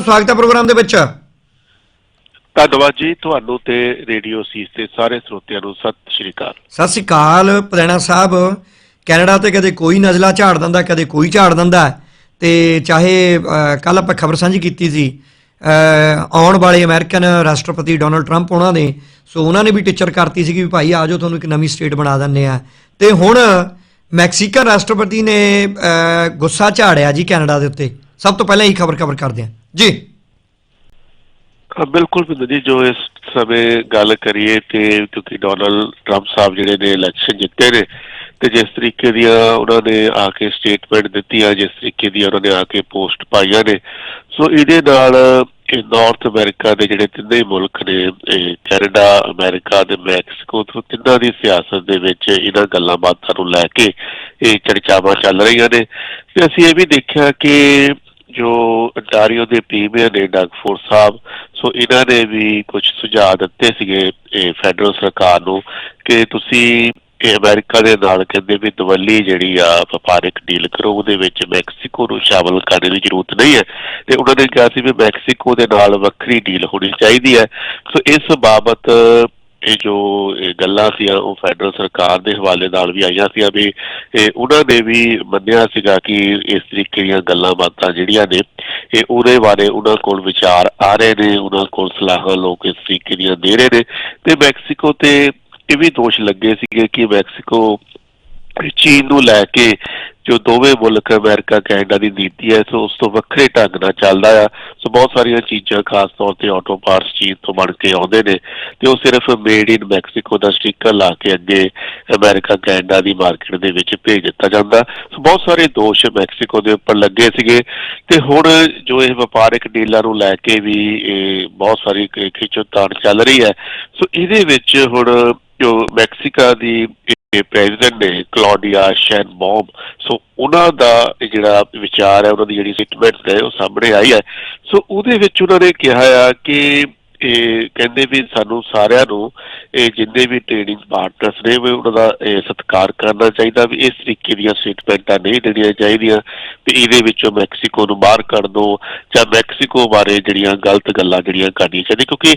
ਸਵਾਗਤ ਹੈ ਪ੍ਰੋਗਰਾਮ ਦੇ ਵਿੱਚ। ਧੰਨਵਾਦ ਜੀ ਤੁਹਾਨੂੰ ਤੇ ਰੇਡੀਓ ਸੀਸ ਤੇ ਸਾਰੇ ਸਰੋਤਿਆਂ ਨੂੰ ਸਤਿ ਸ਼੍ਰੀ ਅਕਾਲ। ਸਤਿ ਸ਼੍ਰੀ ਅਕਾਲ ਪਦੈਣਾ ਸਾਹਿਬ। ਕੈਨੇਡਾ ਤੇ ਕਦੇ ਕੋਈ ਨਜ਼ਲਾ ਝਾੜ ਦਿੰਦਾ ਕਦੇ ਕੋਈ ਝਾੜ ਦਿੰਦਾ। ਤੇ ਚਾਹੇ ਕੱਲ ਆਪਾਂ ਖਬਰ ਸਾਂਝੀ ਕੀਤੀ ਸੀ ਆਉਣ ਵਾਲੇ ਅਮਰੀਕਨ ਰਾਸ਼ਟਰਪਤੀ ਡੋਨਲਡ ਟਰੰਪ ਉਹਨਾਂ ਨੇ ਸੋ ਉਹਨਾਂ ਨੇ ਵੀ ਟੀਚਰ ਕਰਤੀ ਸੀ ਕਿ ਭਾਈ ਆਜੋ ਤੁਹਾਨੂੰ ਇੱਕ ਨਵੀਂ ਸਟੇਟ ਬਣਾ ਦਿੰਨੇ ਆ ਤੇ ਹੁਣ ਮੈਕਸੀਕਨ ਰਾਸ਼ਟਰਪਤੀ ਨੇ ਗੁੱਸਾ ਝਾੜਿਆ ਜੀ ਕੈਨੇਡਾ ਦੇ ਉੱਤੇ। ਸਭ ਤੋਂ ਪਹਿਲਾਂ ਹੀ ਖਬਰ ਕਵਰ ਕਰਦੇ ਹਾਂ। ਜੀ। ਬਿਲਕੁਲ ਬਿੰਦਰ ਜੀ ਜੋ ਇਸ ਸਮੇਂ ਗੱਲ ਕਰੀਏ ਤੇ ਕਿਉਂਕਿ ਡੋਨਲਡ ਟਰੰਪ ਸਾਹਿਬ ਜਿਹੜੇ ਨੇ ਇਲੈਕਸ਼ਨ ਜਿੱਤੇ ਨੇ ਤੇ ਜਿਸ ਤਰੀਕੇ ਦੀਆਂ ਉਹਨਾਂ ਨੇ ਆ ਕੇ ਸਟੇਟਮੈਂਟ ਦਿੱਤੀ ਆ ਜਿਸ ਤਰੀਕੇ ਦੀ ਉਹਨਾਂ ਨੇ ਆ ਕੇ ਪੋਸਟ ਪਾਈਆਂ ਨੇ। ਸੋ ਇਹਦੇ ਨਾਲ ਇਹ ਨਾਰਥ ਅਮਰੀਕਾ ਦੇ ਜਿਹੜੇ ਤਿੰਨੇ ਹੀ ਮੁਲਕ ਨੇ ਕੈਨੇਡਾ ਅਮਰੀਕਾ ਤੇ ਮੈਕਸੀਕੋ ਤੋਂ ਤਿੰਨਾਂ ਦੀ ਸਿਆਸਤ ਦੇ ਵਿੱਚ ਇਹਨਾਂ ਗੱਲਾਂ ਬਾਤਾਂ ਨੂੰ ਲੈ ਕੇ ਇਹ ਚਰਚਾਵਾਂ ਚੱਲ ਰਹੀਆਂ ਨੇ। ਤੇ ਅਸੀਂ ਇਹ ਵੀ ਦੇਖਿਆ ਕਿ ਜੋ ਅੰਟਾਰੀਓ ਦੇ ਪ੍ਰੀਮੀਅਰ ਨੇ ਡਗਫੋਰ ਸਾਹਿਬ, ਸੋ ਇਹਨਾਂ ਨੇ ਵੀ ਕੁਝ ਸੁਝਾਅ ਦਿੱਤੇ ਸੀਗੇ ਫੈਡਰਲ ਸਰਕਾਰ ਨੂੰ ਕਿ ਤੁਸੀਂ ਇਹ ਅਮਰੀਕਾ ਦੇ ਨਾਲ ਕਹਿੰਦੇ ਵੀ ਦਵੱਲੀ ਜਿਹੜੀ ਆ, ਵਪਾਰਕ ਡੀਲ ਕਰੋ, ਉਹਦੇ ਵਿੱਚ ਮੈਕਸੀਕੋ ਨੂੰ ਸ਼ਾਮਲ ਕਰਨ ਦੀ ਜ਼ਰੂਰਤ ਨਹੀਂ ਹੈ। ਤੇ ਉਹਨਾਂ ਨੇ ਕਿਹਾ ਸੀ ਵੀ ਮੈਕਸੀਕੋ ਦੇ ਨਾਲ ਵੱਖਰੀ ਡੀਲ ਹੋਣੀ ਚਾਹੀਦੀ ਹੈ। ਸੋ ਇਸ ਬਾਬਤ ਇਹ ਜੋ ਗੱਲਾਂ ਸੀ, ਉਹ ਫੈਡਰਲ ਸਰਕਾਰ ਦੇ ਹਵਾਲੇ ਨਾਲ ਵੀ ਆਈਆਂ ਸੀ ਵੀ ਉਹਨਾਂ ਨੇ ਵੀ ਮੰਨਿਆ ਸੀਗਾ ਕਿ ਇਸ ਤਰੀਕੇ ਦੀਆਂ ਗੱਲਾਂ ਬਾਤਾਂ ਜਿਹੜੀਆਂ ਨੇ, ਇਹ ਉਹਦੇ ਬਾਰੇ ਉਹਨਾਂ ਕੋਲ ਵਿਚਾਰ ਆ ਰਹੇ ਨੇ, ਉਹਨਾਂ ਕੋਲ ਸਲਾਹਾਂ ਲੋਕ ਇਸ ਤਰੀਕੇ ਦੀਆਂ ਦੇ ਰਹੇ ਨੇ ਤੇ ਮੈਕਸੀਕੋ ਤੇ ਇਹ ਵੀ ਦੋਸ਼ ਲੱਗੇ ਸੀਗੇ ਕਿ ਮੈਕਸੀਕੋ ਚੀਨ ਨੂੰ ਲੈ ਕੇ ਜੋ ਦੋਵੇਂ ਮੁਲਕ, ਅਮਰੀਕਾ, ਕੈਨੇਡਾ ਦੀ ਨੀਤੀ ਹੈ, ਸੋ ਉਸ ਤੋਂ ਵੱਖਰੇ ਢੰਗ ਨਾਲ ਚੱਲਦਾ ਆ। ਸੋ ਬਹੁਤ ਸਾਰੀਆਂ ਚੀਜ਼ਾਂ ਖਾਸ ਤੌਰ ਤੇ ਆਟੋ ਪਾਰਟਸ ਚੀਨ ਤੋਂ ਬਣ ਕੇ ਆਉਂਦੇ ਨੇ ਤੇ ਉਹ ਸਿਰਫ ਮੇਡ ਇਨ ਮੈਕਸੀਕੋ ਦਾ ਸਟicker ਲਾ ਕੇ ਅੱਗੇ ਅਮਰੀਕਾ, ਕੈਨੇਡਾ ਦੀ ਮਾਰਕੀਟ ਦੇ ਵਿੱਚ ਭੇਜ ਦਿੱਤਾ ਜਾਂਦਾ। ਸੋ ਬਹੁਤ ਸਾਰੇ ਦੋਸ਼ ਮੈਕਸੀਕੋ ਦੇ ਉੱਪਰ ਲੱਗੇ ਸੀਗੇ ਤੇ ਹੁਣ ਜੋ ਇਹ ਵਪਾਰਕ ਡੀਲਾਂ ਨੂੰ ਲੈ ਕੇ ਵੀ ਇਹ ਬਹੁਤ ਸਾਰੀ ਖਿੱਚੋਤਾਣ ਚੱਲ ਰਹੀ ਹੈ। ਸੋ ਇਹਦੇ ਵਿੱਚ ਹੁਣ ਜੋ ਮੈਕਸੀਕਾ ਦੀ ਇਹ ਪ੍ਰੈਜ਼ੀਡੈਂਟ ਨੇ ਕਲੌਡੀਆ ਸ਼ੈਨਬੌਮ। ਸੋ ਉਹਨਾਂ ਦਾ ਜਿਹੜਾ ਵਿਚਾਰ ਹੈ, ਉਹਨਾਂ ਦੀ ਜਿਹੜੀ ਸਟੇਟਮੈਂਟ ਹੈ ਉਹ ਸਾਹਮਣੇ ਆਈ ਹੈ। ਸੋ ਉਹਦੇ ਵਿੱਚ ਉਹਨਾਂ ਨੇ ਕਿਹਾ ਆ ਕਿ ਇਹ ਕਹਿੰਦੇ ਵੀ ਸਾਨੂੰ ਸਾਰਿਆਂ ਨੂੰ ਇਹ ਜਿੰਨੇ ਵੀ ਟ੍ਰੇਡਿੰਗ ਪਾਰਟਨਰਸ ਨੇ ਵੀ ਉਹਨਾਂ ਦਾ ਇਹ ਸਤਿਕਾਰ ਕਰਨਾ ਚਾਹੀਦਾ ਵੀ ਇਸ ਤਰੀਕੇ ਦੀਆਂ ਸਟੇਟਮੈਂਟਾਂ ਨਹੀਂ ਦੇਣੀਆਂ ਚਾਹੀਦੀਆਂ ਵੀ ਇਹਦੇ ਵਿੱਚੋਂ ਮੈਕਸੀਕੋ ਨੂੰ ਬਾਹਰ ਕੱਢ ਦੋ ਜਾਂ ਮੈਕਸੀਕੋ ਬਾਰੇ ਜਿਹੜੀਆਂ ਗਲਤ ਗੱਲਾਂ ਜਿਹੜੀਆਂ ਕਰਨੀਆਂ ਚਾਹੀਦੀਆਂ। ਕਿਉਂਕਿ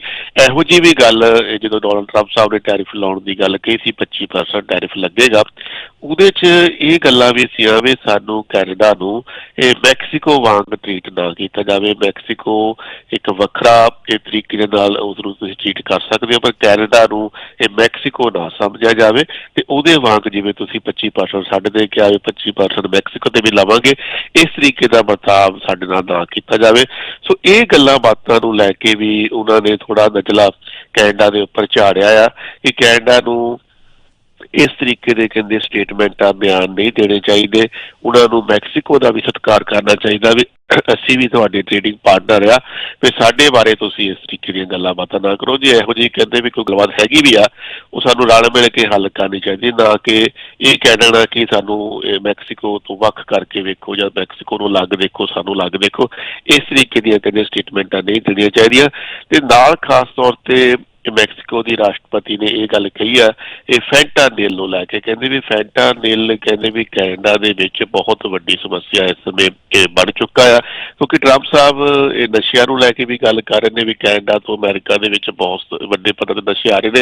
ਇਹੋ ਜੀ ਵੀ ਗੱਲ ਜਦੋਂ ਡੋਨਲਡ ਟਰੰਪ ਸਾਹਿਬ ਨੇ ਟੈਰਿਫ ਲਾਉਣ ਦੀ ਗੱਲ ਕਹੀ ਸੀ 25% ਟੈਰਿਫ ਲੱਗੇਗਾ। ਉਹਦੇ 'ਚ ਇਹ ਗੱਲਾਂ ਵੀ ਸੀ ਵੀ ਸਾਨੂੰ ਕੈਨੇਡਾ ਨੂੰ ਇਹ ਮੈਕਸੀਕੋ ਵਾਂਗ ਟ੍ਰੀਟ ਨਾ ਕੀਤਾ ਜਾਵੇ। ਮੈਕਸੀਕੋ ਇੱਕ ਵੱਖਰਾ ਇਹ ਤਰੀਕੇ ਦੇ ਨਾਲ ਉਸ ਨੂੰ ਤੁਸੀਂ ਟ੍ਰੀਟ ਕਰ ਸਕਦੇ ਹੋ, ਪਰ ਕੈਨੇਡਾ ਨੂੰ ਇਹ ਮੈਕਸੀਕੋ ਨਾ ਸਮਝਿਆ ਜਾਵੇ ਤੇ ਉਹਦੇ ਵਾਂਗ ਜਿਵੇਂ ਤੁਸੀਂ 25% ਸਾਡੇ ਦੇ ਕਿਹਾ ਵੀ 25% ਮੈਕਸੀਕੋ ਤੇ ਵੀ ਲਵਾਂਗੇ, ਇਸ ਤਰੀਕੇ ਦਾ ਬਰਤਾਵ ਸਾਡੇ ਨਾਲ ਨਾ ਕੀਤਾ ਜਾਵੇ। ਸੋ ਇਹ ਗੱਲਾਂ ਬਾਤਾਂ ਨੂੰ ਲੈ ਕੇ ਵੀ ਉਹਨਾਂ ਨੇ ਥੋੜਾ ਨਜਲਾ ਕੈਨੇਡਾ ਦੇ ਉੱਪਰ ਝਾੜਿਆ ਆ ਕਿ ਕੈਨੇਡਾ ਨੂੰ ਇਸ ਤਰੀਕੇ ਦੇ ਕਹਿੰਦੇ ਸਟੇਟਮੈਂਟਾਂ ਬਿਆਨ ਨਹੀਂ ਦੇਣੇ ਚਾਹੀਦੇ। ਉਹਨਾਂ ਨੂੰ ਮੈਕਸੀਕੋ ਦਾ ਵੀ ਸਤਿਕਾਰ ਕਰਨਾ ਚਾਹੀਦਾ ਵੀ ਅਸੀਂ ਵੀ ਤੁਹਾਡੇ ਟ੍ਰੇਡਿੰਗ ਪਾਰਟਨਰ ਆ। ਵੀ ਸਾਡੇ ਬਾਰੇ ਤੁਸੀਂ ਇਸ ਤਰੀਕੇ ਦੀਆਂ ਗੱਲਾਂ ਬਾਤਾਂ ਨਾ ਕਰੋ। ਜੇ ਇਹੋ ਜਿਹੀ ਕਹਿੰਦੇ ਵੀ ਕੋਈ ਗੱਲਬਾਤ ਹੈਗੀ ਵੀ ਆ, ਉਹ ਸਾਨੂੰ ਰਲ ਮਿਲ ਕੇ ਹੱਲ ਕਰਨੀ ਚਾਹੀਦੀ, ਨਾ ਕਿ ਇਹ ਕਹਿ ਦੇਣਾ ਕਿ ਸਾਨੂੰ ਮੈਕਸੀਕੋ ਤੋਂ ਵੱਖ ਕਰਕੇ ਵੇਖੋ ਜਾਂ ਮੈਕਸੀਕੋ ਨੂੰ ਲੱਗ ਦੇਖੋ, ਸਾਨੂੰ ਲੱਗ ਦੇਖੋ। ਇਸ ਤਰੀਕੇ ਦੀਆਂ ਕਹਿੰਦੇ ਸਟੇਟਮੈਂਟਾਂ ਨਹੀਂ ਦੇਣੀਆਂ ਚਾਹੀਦੀਆਂ। ਤੇ ਨਾਲ ਖਾਸ ਤੌਰ ਤੇ ਇਹ ਮੈਕਸੀਕੋ ਦੀ ਰਾਸ਼ਟਰਪਤੀ ਨੇ ਇਹ ਗੱਲ ਕਹੀ ਆ ਇਹ ਫੈਂਟਾ ਫੈਂਟਾਨਿਲ ਨੂੰ ਲੈ ਕੇ। ਕਹਿੰਦੇ ਵੀ ਫੈਂਟਾ ਫੈਂਟਾਨਿਲ ਕਹਿੰਦੇ ਵੀ ਕੈਨੇਡਾ ਦੇ ਵਿੱਚ ਬਹੁਤ ਵੱਡੀ ਸਮੱਸਿਆ ਇਸ ਸਮੇਂ ਇਹ ਬਣ ਚੁੱਕਾ ਆ। ਕਿਉਂਕਿ ਟਰੰਪ ਸਾਹਿਬ ਇਹ ਨਸ਼ਿਆਂ ਨੂੰ ਲੈ ਕੇ ਵੀ ਗੱਲ ਕਰ ਰਹੇ ਨੇ ਵੀ ਕੈਨੇਡਾ ਤੋਂ ਅਮਰੀਕਾ ਦੇ ਵਿੱਚ ਬਹੁਤ ਵੱਡੇ ਪੱਧਰ ਤੇ ਨਸ਼ੇ ਆ ਰਹੇ ਨੇ।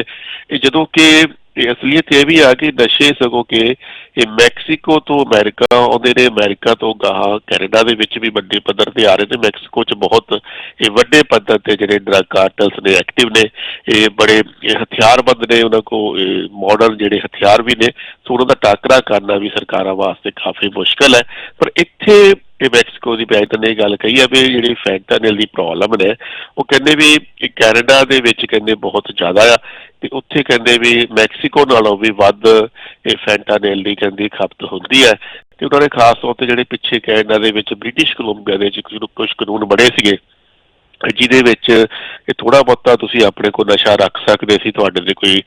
ਇਹ ਜਦੋਂ ਕਿ ਇਹ ਅਸਲੀਅਤ ਇਹ ਵੀ ਆ ਕਿ ਨਸ਼ੇ ਸਗੋਂ ਕਿ ਇਹ ਮੈਕਸੀਕੋ ਤੋਂ ਅਮਰੀਕਾ ਆਉਂਦੇ ਨੇ ਅਮਰੀਕਾ ਤੋਂ ਗਾਹਾਂ ਕੈਨੇਡਾ ਦੇ ਵਿੱਚ ਵੀ ਵੱਡੇ ਪੱਧਰ ਤੇ ਆ ਰਹੇ ਨੇ ਮੈਕਸੀਕੋ 'ਚ ਬਹੁਤ ਇਹ ਵੱਡੇ ਪੱਧਰ ਤੇ ਜਿਹੜੇ ਡਰੱਗ ਕਾਰਟਲਸ ਨੇ ਐਕਟਿਵ ਨੇ, ਇਹ ਬੜੇ ਹਥਿਆਰਬੰਦ ਨੇ, ਉਹਨਾਂ ਕੋ ਮਾਡਰਨ ਜਿਹੜੇ ਹਥਿਆਰ ਵੀ ਨੇ, ਸੋ ਉਹਨਾਂ ਦਾ ਟਾਕਰਾ ਕਰਨਾ ਵੀ ਸਰਕਾਰਾਂ ਵਾਸਤੇ ਕਾਫੀ ਮੁਸ਼ਕਲ ਹੈ। ਪਰ ਇੱਥੇ ਇਹ ਮੈਕਸੀਕੋ ਦੀ ਬੈਂਕ ਨੇ ਇਹ ਗੱਲ ਕਹੀ ਹੈ ਵੀ ਜਿਹੜੀ ਫੈਂਟਾਨਿਲ ਦੀ ਪ੍ਰੋਬਲਮ ਨੇ, ਉਹ ਕਹਿੰਦੇ ਵੀ ਇਹ ਕੈਨੇਡਾ ਦੇ ਵਿੱਚ ਕਹਿੰਦੇ ਬਹੁਤ ਜ਼ਿਆਦਾ ਆ ਤੇ ਉੱਥੇ ਕਹਿੰਦੇ ਵੀ ਮੈਕਸੀਕੋ ਨਾਲੋਂ ਵੀ ਵੱਧ ਇਹ ਫੈਂਟਾਨਿਲ ਦੀ ਕਹਿੰਦੀ ਖਪਤ ਹੁੰਦੀ ਹੈ ਤੇ ਉਹਨਾਂ ਨੇ ਖਾਸ ਤੌਰ ਤੇ ਜਿਹੜੇ ਪਿੱਛੇ ਕੈਨੇਡਾ ਦੇ ਵਿੱਚ ਬ੍ਰਿਟਿਸ਼ ਕੋਲੰਬੀਆ ਦੇ ਵਿੱਚ ਕੁਝ ਕਾਨੂੰਨ ਬੜੇ ਸੀਗੇ, ਜਿਹਦੇ ਵਿੱਚ ਇਹ ਥੋੜਾ ਬਹੁਤਾ ਤੁਸੀਂ ਆਪਣੇ ਕੋਲ ਨਸ਼ਾ ਰੱਖ ਸਕਦੇ ਸੀ, ਤੁਹਾਡੇ ਤੇ ਕੋਈ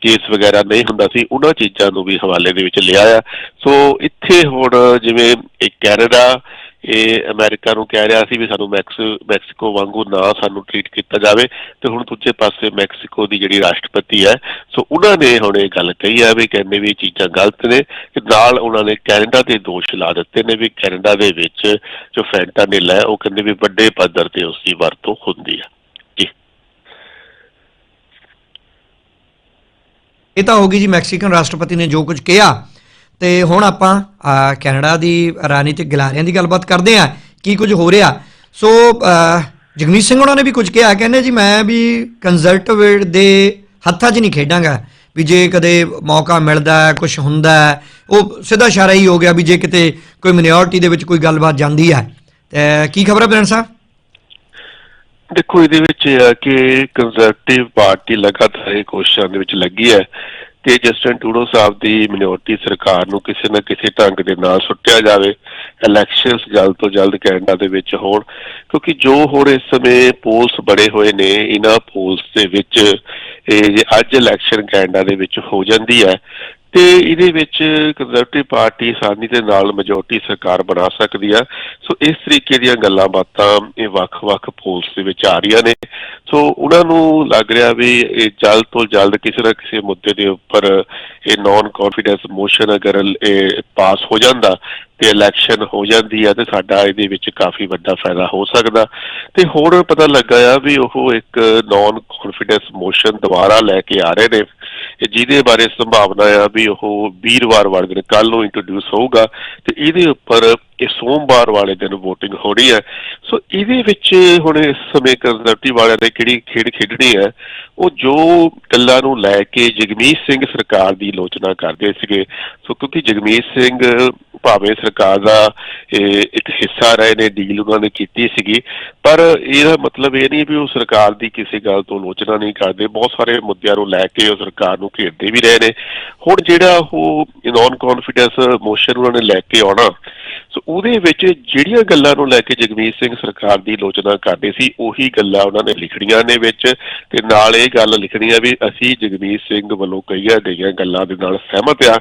ਕੇਸ ਵਗੈਰਾ ਨਹੀਂ ਹੁੰਦਾ ਸੀ, ਉਹਨਾਂ ਚੀਜ਼ਾਂ ਨੂੰ ਵੀ ਹਵਾਲੇ ਦੇ ਵਿੱਚ ਲਿਆ ਆ। ਸੋ ਇੱਥੇ ਹੁਣ ਜਿਵੇਂ ਇਹ ਕੈਨੇਡਾ ਇਹ ਅਮਰੀਕਾ ਨੂੰ ਕਹਿ ਰਿਹਾ ਸੀ ਵੀ ਸਾਨੂੰ ਮੈਕਸ, ਮੈਕਸੀਕੋ ਵਾਂਗੂ ਨਾ ਸਾਨੂੰ ਟ੍ਰੀਟ ਕੀਤਾ ਜਾਵੇ ਤੇ ਹੁਣ ਦੂਜੇ ਪਾਸੇ ਮੈਕਸੀਕੋ ਦੀ ਜਿਹੜੀ ਰਾਸ਼ਟਰਪਤੀ ਹੈ, ਸੋ ਉਹਨਾਂ ਨੇ ਹੁਣ ਇਹ ਗੱਲ ਕਹੀ ਹੈ ਵੀ ਕਹਿੰਦੇ ਵੀ ਚੀਜ਼ਾਂ ਗਲਤ ਨੇ ਤੇ ਨਾਲ ਉਹਨਾਂ ਨੇ ਕੈਨੇਡਾ ਤੇ ਦੋਸ਼ ਲਾ ਦਿੱਤੇ ਨੇ ਵੀ ਕੈਨੇਡਾ ਦੇ ਵਿੱਚ ਜੋ ਫੈਂਟਾਨਿਲ ਹੈ, ਉਹ ਕਹਿੰਦੇ ਵੀ ਵੱਡੇ ਪੱਧਰ ਤੇ ਉਸ ਦੀ ਵਰਤੋਂ ਹੁੰਦੀ ਹੈ ਜੀ। ਇਹ ਤਾਂ ਹੋ ਗਈ ਜੀ, ਮੈਕਸੀਕਨ ਰਾਸ਼ਟਰਪਤੀ ਨੇ ਜੋ ਕੁਝ ਕਿਹਾ। ਤੇ ਹੁਣ ਆਪਾਂ ਕੈਨੇਡਾ ਦੀ ਰਾਜਨੀਤਿਕ ਗਿਲਾਰਿਆਂ ਦੀ ਗੱਲਬਾਤ ਕਰਦੇ ਹਾਂ, ਕੀ ਕੁਝ ਹੋ ਰਿਹਾ। ਸੋ ਜਗਮੀਤ ਸਿੰਘ ਉਹਨਾਂ ਨੇ ਵੀ ਕੁਝ ਕਿਹਾ, ਕਹਿੰਦੇ ਜੀ, ਮੈਂ ਵੀ ਕੰਜ਼ਰਵੇਟਿਵ ਦੇ ਹੱਥਾਂ 'ਚ ਨਹੀਂ ਖੇਡਾਂਗਾ, ਵੀ ਜੇ ਕਦੇ ਮੌਕਾ ਮਿਲਦਾ ਹੈ ਕੁਝ ਹੁੰਦਾ ਹੈ ਉਹ ਸਿੱਧਾ ਇਸ਼ਾਰਾ ਹੀ ਹੋ ਗਿਆ ਵੀ ਜੇ ਕਿਤੇ ਕੋਈ ਮਿਨੋਰਟੀ ਦੇ ਵਿੱਚ ਕੋਈ ਗੱਲਬਾਤ ਜਾਂਦੀ ਹੈ। ਤੇ ਕੀ ਖਬਰ ਹੈ ਬ੍ਰਿੰਸ ਸਾਹਿਬ? ਦੇਖੋ, ਇਹਦੇ ਵਿੱਚ ਇਹ ਹੈ ਕਿ ਕੰਜ਼ਰਵੇਟਿਵ ਪਾਰਟੀ ਲਗਾਤਾਰ ਇਹ ਕੋਸ਼ਿਸ਼ਾਂ ਦੇ ਵਿੱਚ ਲੱਗੀ ਹੈ ਕਿ ਜਸਟਨ ਟੂਡੋ ਸਾਹਿਬ ਦੀ ਮਿਨੋਰਟੀ ਸਰਕਾਰ ਨੂੰ ਕਿਸੇ ਨਾ ਕਿਸੇ ਢੰਗ ਦੇ ਨਾਲ ਸੁੱਟਿਆ ਜਾਵੇ ਇਲੈਕਸ਼ਨਸ ਜਲਦ ਤੋਂ ਜਲਦ ਕੈਨੇਡਾ ਦੇ ਵਿੱਚ ਹੋਣ, ਕਿਉਂਕਿ ਜੋ ਹੋਰ ਇਸ ਸਮੇਂ ਪੋਲਸ ਬੜੇ ਹੋਏ ਨੇ, ਇਹਨਾਂ ਪੋਲਸ ਦੇ ਵਿੱਚ ਇਹ ਅੱਜ ਇਲੈਕਸ਼ਨ ਕੈਨੇਡਾ ਦੇ ਵਿੱਚ ਹੋ ਜਾਂਦੀ ਹੈ। ਤੇ ਇਹਦੇ ਵਿੱਚ ਕੰਜ਼ਰਵੇਟਿਵ ਪਾਰਟੀ ਆਸਾਨੀ ਦੇ ਨਾਲ ਮੈਜੋਰਟੀ ਸਰਕਾਰ ਬਣਾ ਸਕਦੀ ਆ। ਸੋ ਇਸ ਤਰੀਕੇ ਦੀਆਂ ਗੱਲਾਂ ਬਾਤਾਂ ਇਹ ਵੱਖ-ਵੱਖ ਪੋਲਸ ਦੇ ਵਿੱਚ ਆ ਰਹੀਆਂ ਨੇ। ਸੋ ਉਹਨਾਂ ਨੂੰ ਲੱਗ ਰਿਹਾ ਵੀ ਇਹ ਜਲਦ ਤੋਂ ਜਲਦ ਕਿਸੇ ਨਾ ਕਿਸੇ ਮੁੱਦੇ ਦੇ ਉੱਪਰ ਇਹ ਨਾਨ ਕੌਨਫੀਡੈਂਸ ਮੋਸ਼ਨ ਅਗਰ ਇਹ ਪਾਸ ਹੋ ਜਾਂਦਾ ਤੇ ਇਲੈਕਸ਼ਨ ਹੋ ਜਾਂਦੀ ਆ ਤੇ ਸਾਡਾ ਇਹਦੇ ਵਿੱਚ ਕਾਫੀ ਵੱਡਾ ਫਾਇਦਾ ਹੋ ਸਕਦਾ। ਤੇ ਹੋਰ ਪਤਾ ਲੱਗਾ ਆ ਵੀ ਉਹ ਇੱਕ ਨਾਨ ਕੌਨਫੀਡੈਂਸ ਮੋਸ਼ਨ ਦੁਬਾਰਾ ਲੈ ਕੇ ਆ ਰਹੇ ਨੇ। ਜਿਹਦੇ ਬਾਰੇ ਸੰਭਾਵਨਾ ਆ ਵੀ ਉਹ ਵੀਰਵਾਰ ਵਾਲੇ ਦਿਨ ਕੱਲ ਨੂੰ ਇੰਟਰੋਡਿਊਸ ਹੋਊਗਾ ਤੇ ਇਹਦੇ ਉੱਪਰ ਇਹ ਸੋਮਵਾਰ ਵਾਲੇ ਦਿਨ VOTING ਹੋਣੀ ਹੈ। ਸੋ ਇਹਦੇ ਵਿੱਚ ਹੁਣ ਇਸ ਸਮੇਂ ਕੰਜ਼ਰਵੇਟਿਵ ਵਾਲਿਆਂ ਨੇ ਕਿਹੜੀ ਖੇਡ ਖੇਡਣੀ ਹੈ, ਉਹ ਜੋ ਗੱਲਾਂ ਨੂੰ ਲੈ ਕੇ ਜਗਮੀਤ ਸਿੰਘ ਸਰਕਾਰ ਦੀ ਆਲੋਚਨਾ ਕਰਦੇ ਸੀਗੇ। ਸੋ ਕਿਉਂਕਿ ਜਗਮੀਤ ਸਿੰਘ ਭਾਵੇਂ ਸਰਕਾਰ ਦਾ ਇੱਕ ਹਿੱਸਾ ਰਹੇ ਨੇ ਡੀਲ ਉਹਨਾਂ ਨੇ ਕੀਤੀ ਸੀਗੀ, ਪਰ ਇਹਦਾ ਮਤਲਬ ਇਹ ਨਹੀਂ ਵੀ ਉਹ ਸਰਕਾਰ ਦੀ ਕਿਸੇ ਗੱਲ ਤੋਂ ਆਲੋਚਨਾ ਨਹੀਂ ਕਰਦੇ। ਬਹੁਤ ਸਾਰੇ ਮੁੱਦਿਆਂ ਨੂੰ ਲੈ ਕੇ ਉਹ ਸਰਕਾਰ ਨੂੰ ਘੇਰਦੇ ਵੀ ਰਹੇ ਨੇ। ਹੁਣ ਜਿਹੜਾ ਉਹ ਨਾਨ ਕੌਨਫੀਡੈਂਸ ਮੋਸ਼ਨ ਉਹਨਾਂ ਨੇ ਲੈ ਕੇ ਆਉਣਾ ਸੋ ਉਹਦੇ ਵਿੱਚ ਜਿਹੜੀਆਂ ਗੱਲਾਂ ਨੂੰ ਲੈ ਕੇ ਜਗਮੀਤ ਸਿੰਘ ਸਰਕਾਰ ਦੀ ਆਲੋਚਨਾ ਕਰਦੇ ਸੀ, ਉਹੀ ਗੱਲਾਂ ਉਹਨਾਂ ਨੇ ਲਿਖਣੀਆਂ ਨੇ ਵਿੱਚ ਤੇ ਨਾਲ ਇਹ ਗੱਲ ਲਿਖਣੀ ਆ ਵੀ ਅਸੀਂ ਜਗਮੀਤ ਸਿੰਘ ਵੱਲੋਂ ਕਹੀਆਂ ਗਈਆਂ ਗੱਲਾਂ ਦੇ ਨਾਲ ਸਹਿਮਤ ਆ।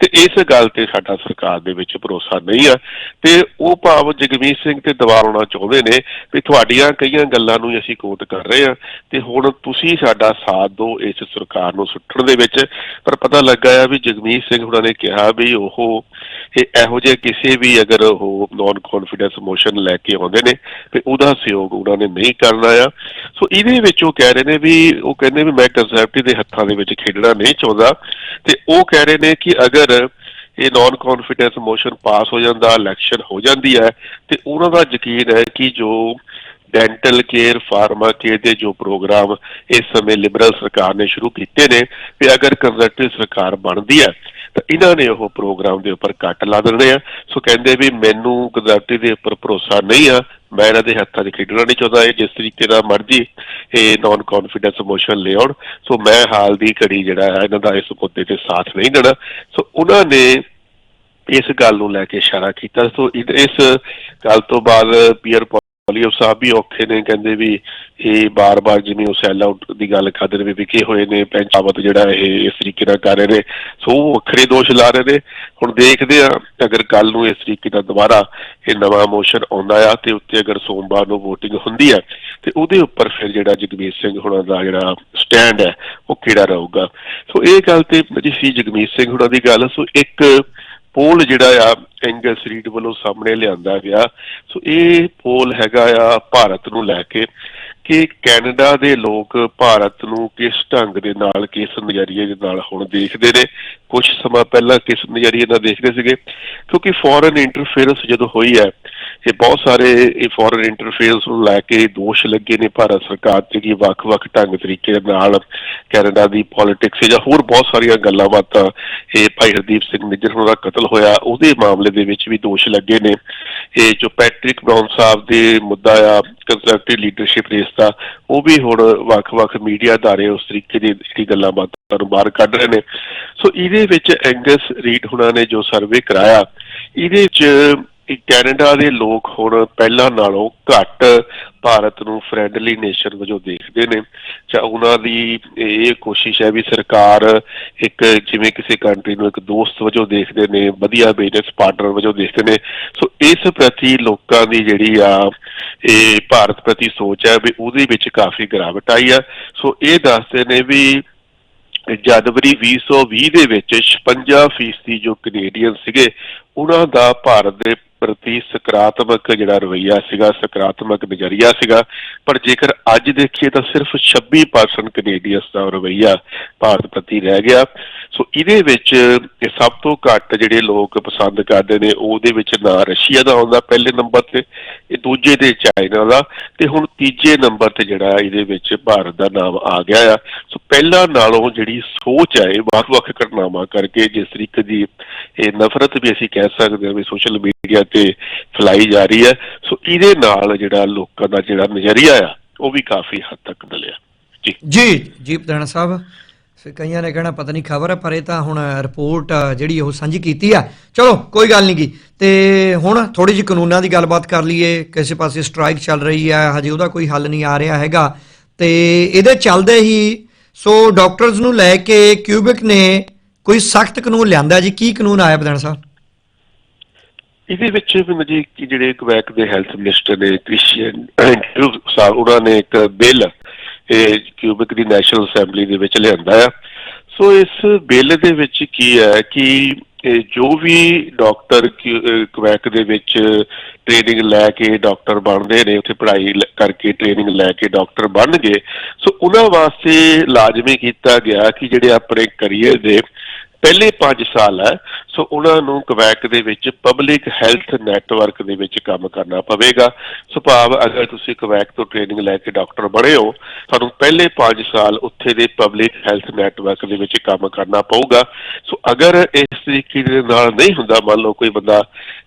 ਤੇ ਇਸ ਗੱਲ ਤੇ ਸਾਡਾ ਸਰਕਾਰ ਦੇ ਵਿੱਚ ਭਰੋਸਾ ਨਹੀਂ ਆ। ਤੇ ਉਹ ਭਾਵ ਜਗਮੀਤ ਸਿੰਘ ਤੇ ਦਬਾਅ ਲਾਉਣਾ ਚਾਹੁੰਦੇ ਨੇ ਵੀ ਤੁਹਾਡੀਆਂ ਕਈਆਂ ਗੱਲਾਂ ਨੂੰ ਅਸੀਂ ਕੋਟ ਕਰ ਰਹੇ ਆ। ਤੇ ਹੁਣ ਤੁਸੀਂ ਸਾਡਾ ਸਾਥ ਦਿਓ ਇਸ ਸਰਕਾਰ ਨੂੰ ਸੁੱਟਣ ਦੇ ਵਿੱਚ। ਪਰ ਪਤਾ ਲੱਗਾ ਆ ਵੀ ਜਗਮੀਤ ਸਿੰਘ ਉਹਨਾਂ ਨੇ ਕਿਹਾ ਵੀ ਉਹ ਇਹ ਇਹੋ ਜਿਹੇ ਕਿਸੇ ਵੀ ਅਗਰ ਉਹ ਨਾਨ ਕੌਨਫੀਡੈਂਸ ਮੋਸ਼ਨ ਲੈ ਕੇ ਆਉਂਦੇ ਨੇ ਤੇ ਉਹਦਾ ਸਹਿਯੋਗ ਉਹਨਾਂ ਨੇ ਨਹੀਂ ਕਰਨਾ ਆ। ਸੋ ਇਹਦੇ ਵਿੱਚ ਉਹ ਕਹਿ ਰਹੇ ਨੇ ਵੀ, ਉਹ ਕਹਿੰਦੇ ਵੀ ਮੈਂ ਕੰਜ਼ਰਵੇਟਿਵ ਦੇ ਹੱਥਾਂ ਦੇ ਵਿੱਚ ਖੇਡਣਾ ਨਹੀਂ ਚਾਹੁੰਦਾ। ਤੇ ਉਹ ਕਹਿ ਰਹੇ ਨੇ ਕਿ ਅਗਰ ਇਹ ਨਾਨ ਕੌਨਫੀਡੈਂਸ ਮੋਸ਼ਨ ਪਾਸ ਹੋ ਜਾਂਦਾ ਇਲੈਕਸ਼ਨ ਹੋ ਜਾਂਦੀ ਹੈ, ਤੇ ਉਹਨਾਂ ਦਾ ਯਕੀਨ ਹੈ ਕਿ ਜੋ ਡੈਂਟਲ ਕੇਅਰ ਫਾਰਮਾ ਕੇਅਰ ਦੇ ਜੋ ਪ੍ਰੋਗਰਾਮ ਇਸ ਸਮੇਂ ਲਿਬਰਲ ਸਰਕਾਰ ਨੇ ਸ਼ੁਰੂ ਕੀਤੇ ਨੇ ਤੇ ਅਗਰ ਕੰਜ਼ਰਵੇਟਿਵ ਸਰਕਾਰ ਬਣਦੀ ਹੈ ਤਾਂ ਇਹਨਾਂ ਨੇ ਉਹ ਪ੍ਰੋਗਰਾਮ ਦੇ ਉੱਪਰ ਕੱਟ ਲਾ ਦਿੰਦੇ ਆ। ਸੋ ਕਹਿੰਦੇ ਵੀ ਮੈਨੂੰ ਕੰਜ਼ਰਵੇਟਿਵ ਦੇ ਉੱਪਰ ਭਰੋਸਾ ਨਹੀਂ ਆ। ਮੈਂ ਇਹਨਾਂ ਦੇ ਹੱਥਾਂ 'ਚ ਖੇਡਣਾ ਨਹੀਂ ਚਾਹੁੰਦਾ। ਇਹ ਜਿਸ ਤਰੀਕੇ ਦਾ ਮਰਜ਼ੀ ਇਹ ਨਾਨ ਕੌਨਫੀਡੈਂਸ ਮੋਸ਼ਨ ਲਿਆਉਣ। ਸੋ ਮੈਂ ਹਾਲ ਦੀ ਘੜੀ ਜਿਹੜਾ ਹੈ, ਇਹਨਾਂ ਦਾ ਇਸ ਮੁੱਦੇ ਤੇ ਸਾਥ ਨਹੀਂ ਦੇਣਾ। ਸੋ ਉਹਨਾਂ ਨੇ ਇਸ ਗੱਲ ਨੂੰ ਲੈ ਕੇ ਇਸ਼ਾਰਾ ਕੀਤਾ। ਸੋ ਇਸ ਗੱਲ ਤੋਂ ਬਾਅਦ ਪੀਅਰ ਪੋਲੀਓ ਸਾਹਿਬ ਵੀ ਔਖੇ ਨੇ, ਕਹਿੰਦੇ ਵੀ ਇਹ ਬਾਰ-ਬਾਰ ਜਿਵੇਂ ਉਹ ਸੈਲ ਆਊਟ ਦੀ ਗੱਲ ਕਰਦੇ ਨੇ ਵੀ ਹੋਏ ਨੇ ਪੰਚਾਵਤ ਜਿਹੜਾ ਇਹ, ਇਸ ਤਰੀਕੇ ਨਾਲ ਕਰ ਰਹੇ ਨੇ, ਸੋ ਵੱਖਰੇ ਦੋਸ਼ ਲਾ ਰਹੇ ਨੇ। ਹੁਣ ਦੇਖਦੇ ਆ ਅਗਰ ਕੱਲ ਨੂੰ ਇਸ ਤਰੀਕੇ ਦਾ ਦੁਬਾਰਾ ਇਹ ਨਵਾਂ ਮੋਸ਼ਨ ਆਉਂਦਾ ਆ, ਤੇ ਉੱਤੇ ਅਗਰ ਸੋਮਵਾਰ ਨੂੰ VOTING ਹੁੰਦੀ ਹੈ ਤੇ ਉਹਦੇ ਉੱਪਰ ਫਿਰ ਜਿਹੜਾ ਜਗਮੀਤ ਸਿੰਘ ਹੁਣਾਂ ਦਾ ਜਿਹੜਾ ਸਟੈਂਡ ਹੈ, ਉਹ ਕਿਹੜਾ ਰਹੂਗਾ? ਸੋ ਇਹ ਗੱਲ ਤੇ ਜੀ ਸੀ ਜਗਮੀਤ ਸਿੰਘ ਹੁਣਾਂ ਦੀ ਗੱਲ, ਸੋ ਇੱਕ ਪੋਲ ਜਿਹੜਾ ਆ ਐਂਗਸ ਰੀਡ ਵੱਲੋਂ ਸਾਹਮਣੇ ਲਿਆਂਦਾ ਗਿਆ। ਸੋ ਇਹ ਪੋਲ ਹੈਗਾ ਆ ਭਾਰਤ ਨੂੰ ਲੈ ਕੇ ਕਿ ਕੈਨੇਡਾ ਦੇ ਲੋਕ ਭਾਰਤ ਨੂੰ ਕਿਸ ਢੰਗ ਦੇ ਨਾਲ, ਕਿਸ ਨਜ਼ਰੀਏ ਦੇ ਨਾਲ ਹੁਣ ਦੇਖਦੇ ਨੇ। ਕੁਝ ਸਮਾਂ ਪਹਿਲਾਂ ਕਿਸ ਨਜ਼ਰੀਏ ਨਾਲ ਦੇਖਦੇ ਸੀਗੇ, ਕਿਉਂਕਿ ਫੋਰਨ ਇੰਟਰਫੇਰੈਂਸ ਜਦੋਂ ਹੋਈ ਹੈ ਇਹ ਬਹੁਤ ਸਾਰੇ ਇਹ ਫੋਰਨ ਇੰਟਰਫੇਅਰਸ ਨੂੰ ਲੈ ਕੇ ਦੋਸ਼ ਲੱਗੇ ਨੇ ਭਾਰਤ ਸਰਕਾਰ ਤੇ ਕਿ ਵੱਖ-ਵੱਖ ਢੰਗ ਤਰੀਕੇ ਨਾਲ ਕੈਨੇਡਾ ਦੀ ਪੋਲਿਟਿਕਸ ਜਾਂ ਹੋਰ ਬਹੁਤ ਸਾਰੀਆਂ ਗੱਲਾਂ ਬਾਤਾਂ ਇਹ ਭਾਈ ਹਰਦੀਪ ਸਿੰਘ ਨਿੱਜਰ ਹੋਣਾ ਦਾ ਕਤਲ ਹੋਇਆ, ਉਹਦੇ ਮਾਮਲੇ ਦੇ ਵਿੱਚ ਵੀ ਦੋਸ਼ ਲੱਗੇ ਨੇ। ਇਹ ਜੋ ਪੈਟ੍ਰਿਕ ਬ੍ਰਾਊਨ ਸਾਹਿਬ ਦੇ ਮੁੱਦਾ ਆ ਕੰਜ਼ਰਵੇਟਿਵ ਲੀਡਰਸ਼ਿਪ ਰੇਸ ਦਾ, ਉਹ ਵੀ ਹੁਣ ਵੱਖ-ਵੱਖ ਮੀਡੀਆ ਅਦਾਰੇ ਉਸ ਤਰੀਕੇ ਦੀ ਜਿਹੜੀ ਗੱਲਾਂ ਬਾਤਾਂ ਨੂੰ ਬਾਹਰ ਕੱਢ ਰਹੇ ਨੇ। ਸੋ ਇਹਦੇ ਵਿੱਚ ਐਂਗਸ ਰੀਡ ਹੁਣਾਂ ਨੇ ਜੋ ਸਰਵੇ ਕਰਾਇਆ, ਇਹਦੇ ਵਿੱਚ ਕੈਨੇਡਾ ਦੇ ਲੋਕ ਹੁਣ ਪਹਿਲਾਂ ਨਾਲੋਂ ਘੱਟ ਭਾਰਤ ਨੂੰ ਫ੍ਰੈਂਡਲੀ ਨੇਸ਼ਨ ਵਜੋਂ ਦੇਖਦੇ ਨੇ। ਚਾ ਉਹਨਾਂ ਦੀ ਇਹ ਕੋਸ਼ਿਸ਼ ਹੈ ਵੀ ਸਰਕਾਰ ਇੱਕ ਜਿਵੇਂ ਕਿਸੇ ਕੰਟਰੀ ਨੂੰ ਇੱਕ ਦੋਸਤ ਵਜੋਂ ਦੇਖਦੇ ਨੇ, ਵਧੀਆ ਬਿਜ਼ਨਸ ਪਾਰਟਨਰ ਵਜੋਂ ਦੇਖਦੇ ਨੇ। ਸੋ ਇਸ ਪ੍ਰਤੀ ਲੋਕਾਂ ਦੀ ਜਿਹੜੀ ਆ, ਇਹ ਭਾਰਤ ਪ੍ਰਤੀ ਸੋਚ ਹੈ ਵੀ ਉਹਦੇ ਵਿੱਚ ਕਾਫੀ ਗਿਰਾਵਟ ਆਈ ਆ। ਸੋ ਇਹ ਦੱਸਦੇ ਨੇ ਵੀ ਜਨਵਰੀ 2020 ਦੇ ਵਿੱਚ 56 ਫੀਸਦੀ ਜੋ ਕੈਨੇਡੀਅਨ ਸੀਗੇ ਉਹਨਾਂ ਦਾ ਭਾਰਤ ਦੇ ਪ੍ਰਤੀ ਸਕਾਰਾਤਮਕ ਜਿਹੜਾ ਰਵਈਆ ਸੀਗਾ, ਸਕਾਰਾਤਮਕ ਨਜ਼ਰੀਆ ਸੀਗਾ। ਪਰ ਜੇਕਰ ਅੱਜ ਦੇਖੀਏ ਤਾਂ ਸਿਰਫ 26% ਕੈਨੇਡੀਅਨਸ ਦਾ ਰਵਈਆ ਭਾਰਤ ਪ੍ਰਤੀ ਰਹਿ ਗਿਆ। ਸੋ ਇਹਦੇ ਵਿੱਚ ਇਹ ਸਭ ਤੋਂ ਘੱਟ ਜਿਹੜੇ ਲੋਕ ਪਸੰਦ ਕਰਦੇ ਨੇ, ਉਹਦੇ ਵਿੱਚ ਨਾ ਰਸ਼ੀਆ ਦਾ ਆਉਂਦਾ ਪਹਿਲੇ ਨੰਬਰ ਤੇ, ਇਹ ਦੂਜੇ ਤੇ ਚਾਈਨਾ ਦਾ। ਤੇ ਹੁਣ ਤੀਜੇ ਨੰਬਰ ਤੇ ਜਿਹੜਾ ਇਹਦੇ ਵਿੱਚ ਭਾਰਤ ਦਾ ਨਾਮ ਆ ਗਿਆ ਆ। ਸੋ ਪਹਿਲਾਂ ਨਾਲੋਂ ਜਿਹੜੀ ਸੋਚ ਹੈ ਇਹ ਵੱਖ-ਵੱਖ ਘਟਨਾਵਾਂ ਕਰਕੇ ਜਿਸ ਤਰੀਕੇ ਦੀ ਇਹ ਨਫ਼ਰਤ ਵੀ ਅਸੀਂ ਕਹਿ ਸਕਦੇ ਹਾਂ ਵੀ ਸੋਸ਼ਲ ਮੀਡੀਆ ਤੇ ਫੈਲਾਈ ਜਾ ਰਹੀ ਹੈ। ਸੋ ਇਹਦੇ ਨਾਲ ਜਿਹੜਾ ਲੋਕਾਂ ਦਾ ਜਿਹੜਾ ਨਜ਼ਰੀਆ ਆ, ਉਹ ਵੀ ਕਾਫੀ ਹੱਦ ਤੱਕ ਬਦਲਿਆ ਜੀ। ਜੀ ਜੀ ਪਧਾਣਾ ਸਾਹਿਬ, ਫਿਰ ਕਈਆਂ ਨੇ ਕਹਿਣਾ ਪਤਾ ਨਹੀਂ ਖਬਰ ਹੈ ਪਰ ਇਹ ਤਾਂ ਹੁਣ ਰਿਪੋਰਟ ਜਿਹੜੀ ਉਹ ਸਾਂਝੀ ਕੀਤੀ ਆ। ਚਲੋ, ਕੋਈ ਗੱਲ ਨਹੀਂ ਗੀ। ਤੇ ਹੁਣ ਥੋੜੀ ਜਿਹੀ ਕਾਨੂੰਨਾਂ ਦੀ ਗੱਲਬਾਤ ਕਰ ਲਈਏ। ਕਿਸੇ ਪਾਸੇ ਸਟ੍ਰਾਈਕ ਚੱਲ ਰਹੀ ਹੈ ਹਜੇ ਉਹਦਾ ਕੋਈ ਹੱਲ ਨਹੀਂ ਆ ਰਿਹਾ ਹੈਗਾ। ਤੇ ਇਹਦੇ ਚੱਲਦੇ ਹੀ, ਸੋ ਡਾਕਟਰਸ ਨੂੰ ਲੈ ਕੇ ਕਿਊਬਿਕ ਨੇ ਕੋਈ ਸਖਤ ਕਾਨੂੰਨ ਲਿਆਂਦਾ ਜੀ? ਕੀ ਕਾਨੂੰਨ ਆਇਆ ਪਧਾਣਾ ਸਾਹਿਬ? ਇਹਦੇ ਵਿੱਚ ਵੀ ਜੀ ਕਿ ਜਿਹੜੇ ਕੁਵੈਕ ਦੇ ਹੈਲਥ ਮਿਨਿਸਟਰ ਨੇ ਕ੍ਰਿਸਚੀਅਨ ਸਾਹਿਬ, ਉਹਨਾਂ ਨੇ ਇੱਕ ਬਿੱਲ ਇਹ ਕਿਊਬਿਕ ਦੀ ਨੈਸ਼ਨਲ ਅਸੈਂਬਲੀ ਦੇ ਵਿੱਚ ਲਿਆਂਦਾ ਆ। ਸੋ ਇਸ ਬਿੱਲ ਦੇ ਵਿੱਚ ਕੀ ਹੈ ਕਿ ਜੋ ਵੀ ਡਾਕਟਰ ਕੁਵੈਕ ਦੇ ਵਿੱਚ ਟ੍ਰੇਨਿੰਗ ਲੈ ਕੇ ਡਾਕਟਰ ਬਣਦੇ ਨੇ, ਉੱਥੇ ਪੜ੍ਹਾਈ ਕਰਕੇ ਟ੍ਰੇਨਿੰਗ ਲੈ ਕੇ ਡਾਕਟਰ ਬਣ ਗਏ ਸੋ ਉਹਨਾਂ ਵਾਸਤੇ ਲਾਜ਼ਮੀ ਕੀਤਾ ਗਿਆ ਕਿ ਜਿਹੜੇ ਆਪਣੇ ਕਰੀਅਰ ਦੇ ਪਹਿਲੇ 5 ਸਾਲ ਹੈ ਸੋ ਉਹਨਾਂ ਨੂੰ ਕਵੈਕ ਦੇ ਵਿੱਚ ਪਬਲਿਕ ਹੈਲਥ ਨੈਟਵਰਕ ਦੇ ਵਿੱਚ ਕੰਮ ਕਰਨਾ ਪਵੇਗਾ। ਸੋ ਭਾਵ ਅਗਰ ਤੁਸੀਂ ਕਵੈਕ ਤੋਂ ਟ੍ਰੇਨਿੰਗ ਲੈ ਕੇ ਡਾਕਟਰ ਬਣੇ ਹੋ, ਤੁਹਾਨੂੰ ਪਹਿਲੇ 5 ਸਾਲ ਉੱਥੇ ਦੇ ਪਬਲਿਕ ਹੈਲਥ ਨੈਟਵਰਕ ਦੇ ਵਿੱਚ ਕੰਮ ਕਰਨਾ ਪਊਗਾ। ਸੋ ਅਗਰ ਇਸ ਤਰੀਕੇ ਦੇ ਨਾਲ ਨਹੀਂ ਹੁੰਦਾ, ਮੰਨ ਲਓ ਕੋਈ ਬੰਦਾ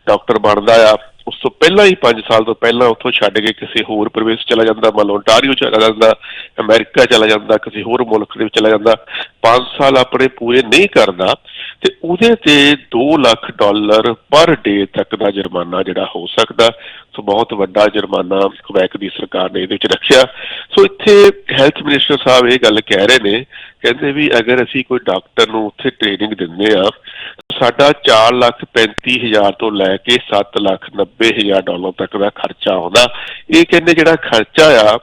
ਡਾਕਟਰ ਬਣਦਾ ਆ ਉਸ ਤੋਂ ਪਹਿਲਾਂ ਹੀ 5 ਸਾਲ ਤੋਂ ਪਹਿਲਾਂ ਉੱਥੋਂ ਛੱਡ ਕੇ ਕਿਸੇ ਹੋਰ ਪ੍ਰਵੇਸ਼ ਚਲਾ ਜਾਂਦਾ, ਮੰਨ ਲਓ ontario ਚਲਾ ਜਾਂਦਾ ਅਮਰੀਕਾ ਚਲਾ ਜਾਂਦਾ, ਕਿਸੇ ਹੋਰ ਮੁਲਕ ਦੇ ਵਿੱਚ ਚਲਾ ਜਾਂਦਾ 5 ਸਾਲ ਆਪਣੇ ਪੂਰੇ ਨਹੀਂ ਕਰਦਾ ਤੇ ਉਹਦੇ ਤੇ 2 ਲੱਖ ਡਾਲਰ ਪਰ ਡੇ ਤੱਕ ਦਾ ਜੁਰਮਾਨਾ ਜਿਹੜਾ ਹੋ ਸਕਦਾ। ਸੋ ਬਹੁਤ ਵੱਡਾ ਜੁਰਮਾਨਾ ਕੁਵੈਕ ਦੀ ਸਰਕਾਰ ਨੇ ਇਹਦੇ ਵਿੱਚ ਰੱਖਿਆ। ਸੋ ਇੱਥੇ ਹੈਲਥ ਮਿਨਿਸਟਰ ਸਾਹਿਬ ਇਹ ਗੱਲ ਕਹਿ ਰਹੇ ਨੇ, ਕਹਿੰਦੇ ਵੀ ਅਗਰ ਅਸੀਂ ਕੋਈ ਡਾਕਟਰ ਨੂੰ ਉੱਥੇ ਟ੍ਰੇਨਿੰਗ ਦਿੰਦੇ ਆ ਸਾਡਾ 4 ਲੱਖ 35 ਹਜ਼ਾਰ ਤੋਂ ਲੈ ਕੇ 7 ਲੱਖ 90 ਹਜ਼ਾਰ ਡਾਲਰ ਤੱਕ ਦਾ ਖਰਚਾ ਆਉਂਦਾ। ਇਹ ਕਹਿੰਦੇ ਜਿਹੜਾ ਖਰਚਾ ਆ